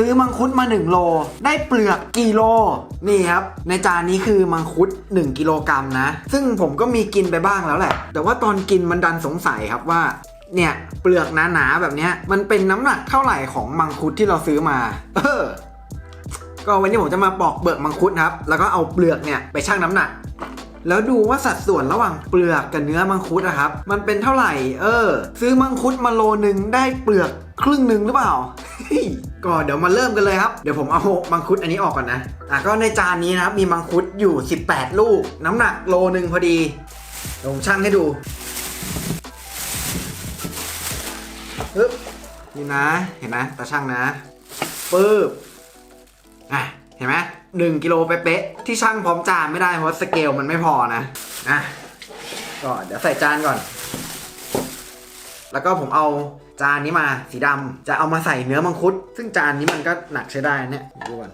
ซื้อมังคุดมา 1 โล ได้เปลือกกี่โล นี่ครับ ในจานนี้คือมังคุด 1 กิโลกรัมนะ ซึ่งผมก็มีกินไปบ้างแล้วแหละ แต่ว่าตอนกินมันดันสงสัยครับว่า เนี่ย เปลือกหนาๆแบบนี้มันเป็นน้ำหนักเท่าไหร่ของมังคุดที่เราซื้อมา เออ ก็วันนี้ผมจะมาปอกเปลือกมังคุดครับ แล้วก็เอาเปลือกเนี่ยไปชั่งน้ำหนัก แล้วดูว่าสัดส่วนระหว่างเปลือกกับเนื้อมังคุดนะครับ มันเป็นเท่าไหร่ เออ ซื้อมังคุดมาโลนึงได้เปลือกครึ่งหนึ่งหรือเปล่าก็เดี๋ยวมาเริ่มกันเลยครับ เดี๋ยวผมเอามังคุดอันนี้ออกก่อนนะ อะก็ในจานนี้นะครับมีมังคุดอยู่ 18 ลูก น้ำหนักโลนึงพอดีเดี๋ยวผมชั่งให้ดูปึ๊บนี่นะ เห็นไหมตาช่างนะปึ๊บอะ เห็นไหม หนึ่งกิโลเป๊ะๆที่ช่างพร้อมจานไม่ได้เพราะสเกลมันไม่พอนะอะก็เดี๋ยวใส่จานก่อน แล้วก็ผมเอาจานนี้มาสีดำจะเอามาใส่เนื้อมังคุด ซึ่งจานนี้มันก็หนักใช้ได้นเนี่ยดูก่อน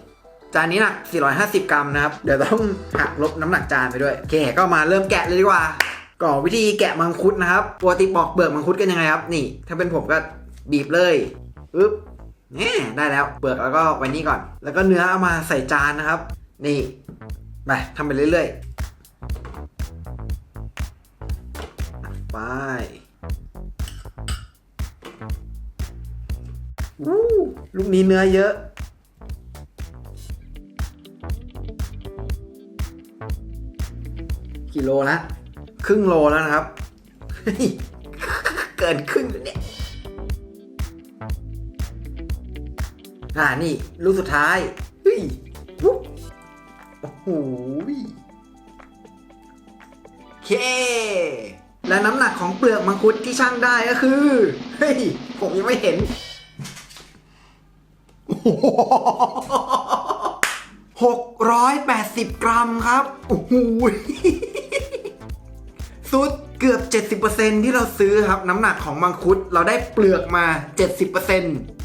จานนี้หนัก 450 กรัมนะครับ เดี๋ยวต้องหักลบน้ำหนักจานไปด้วยโอเคก็มาเริ่มแกะเลยดีกว่าก่อนวิธีแกะมังคุดนะครับปกติปอกเปลือกมังคุดกันยังไงครับ นี่ ถ้าเป็นผมก็บีบเลยปึ๊บ นี่ได้แล้วเปลือกแล้วก็ไว้นี่ก่อน แล้วก็เนื้อเอามาใส่จานนะครับ นี่ไปทำไปเรื่อยๆไปวู้ลูกนี้เนื้อเยอะกี่โลละครึ่งโลแล้วนะครับเฮ้ยเกินครึ่งแล้วเนี่ย อ่านี่ลูกสุดท้ายเฮ้ยปุ๊บโอ้โหเค และน้ำหนักของเปลือกมังคุดที่ช่างได้ก็คือ เฮ้ย ผมยังไม่เห็นหกร้อยแปดสิบกรัมครับ โอ้โหสุดเกือบ 70%ที่เราซื้อครับ น้ำหนักของมังคุดเราได้เปลือกมา 70%นี่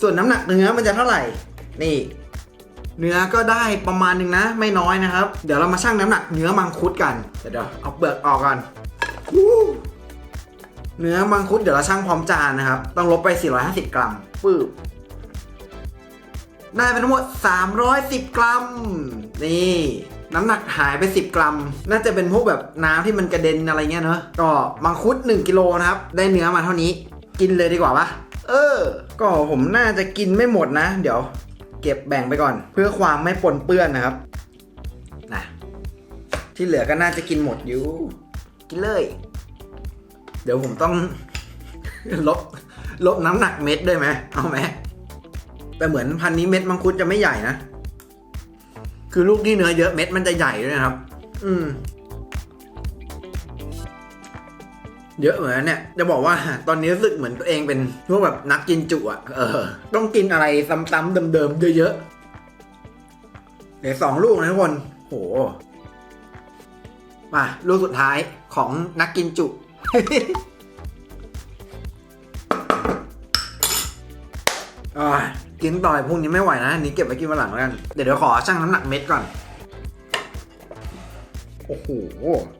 ส่วนน้ำหนักเนื้อมันจะเท่าไหร่ นี่ เนื้อก็ได้ประมาณหนึงนะ ไม่น้อยนะครับ เดี๋ยวเรามาชั่งน้ำหนักเนื้อมังคุดกันเดี๋ยวเดี๋ยวเอาเปลือกออกก่อนเนื้อมังคุดเดี๋ยวเราชั่งพร้อมจานนะครับ ต้องลบไป 450 กรัมปึ๊บได้ไปทั้งหมด 310 กรัม นี่ น้ำหนักหายไป 10 กรัม น่าจะเป็นพวกแบบน้ำที่มันกระเด็นอะไรเงี้ยเนอะก็มังคุด 1 กิโลนะครับ ได้เนื้อมาเท่านี้ กินเลยดีกว่าปะเออ ก็ผมน่าจะกินไม่หมดนะ เดี๋ยว เก็บแบ่งไปก่อน เพื่อความไม่ปนเปื้อนนะครับนะที่เหลือก็น่าจะกินหมดอยู่ กินเลย เดี๋ยวผมต้อง ลบลบน้ำหนักเม็ดด้วยไหมเอาไหมแต่เหมือนพันนี้เม็ดมังคุดจะไม่ใหญ่นะ คือลูกที่เนื้อเยอะเม็ดมันจะใหญ่ด้วยนะครับ อืม เยอะเหมือนเนี่ยจะบอกว่าตอนนี้รู้สึกเหมือนตัวเองเป็นพวกแบบนักกินจุอะเออ ต้องกินอะไรซ้ำๆเดิมๆเยอะๆเหลือสองลูกนะทุกคนโหมาลูกสุดท้ายของนักกินจุอ่ากินต่อยพวกนี้ไม่ไหวนะนี้เก็บไว้กินวันหลังแล้วกัน เดี๋ยวเดี๋ยวขอชั่งน้ำหนักเม็ดก่อน โอ้โห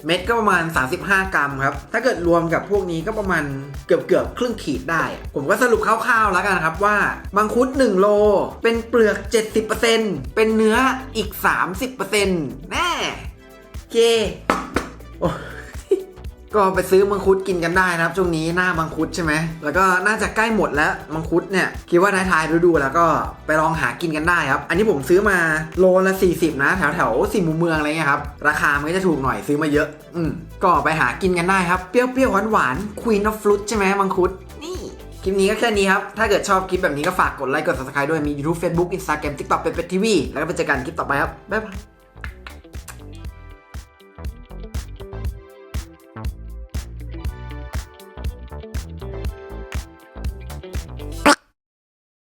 เม็ดก็ประมาณ 35 กรัมครับ ถ้าเกิดรวมกับพวกนี้ก็ประมาณเกือบเกือบครึ่งขีดได้ ผมก็สรุปคร่าวๆแล้วกันครับว่า มังคุด 1 โล เป็นเปลือก 70%เป็นเนื้ออีก 30%แน่โอเคโอ้ ก็ไปซื้อมังคุดกินกันได้นะครับ ช่วงนี้หน้ามังคุดใช่ไหม แล้วก็น่าจะใกล้หมดแล้วมังคุดเนี่ย คิดว่าท้ายๆฤดูแล้วก็ไปลองหากินกันได้ครับ อันนี้ผมซื้อมาโลละ 40 นะ แถวแถวๆสี่มุมเมืองอะไรเงี้ยครับ ราคามันก็จะถูกหน่อยซื้อมาเยอะ อืมก็ไปหากินกันได้ครับ เปรี้ยวๆหวานๆ Queen of Fruit ใช่ไหมมังคุด นี่คลิปนี้ก็แค่นี้ครับ ถ้าเกิดชอบคลิปแบบนี้ก็ฝากกดไลค์ กด subscribe ด้วย มี YouTube Facebook Instagram TikTok เป็นเป็ดทีวีแล้วก็ไปเจอกันคลิปต่อไปครับ บ๊ายบาย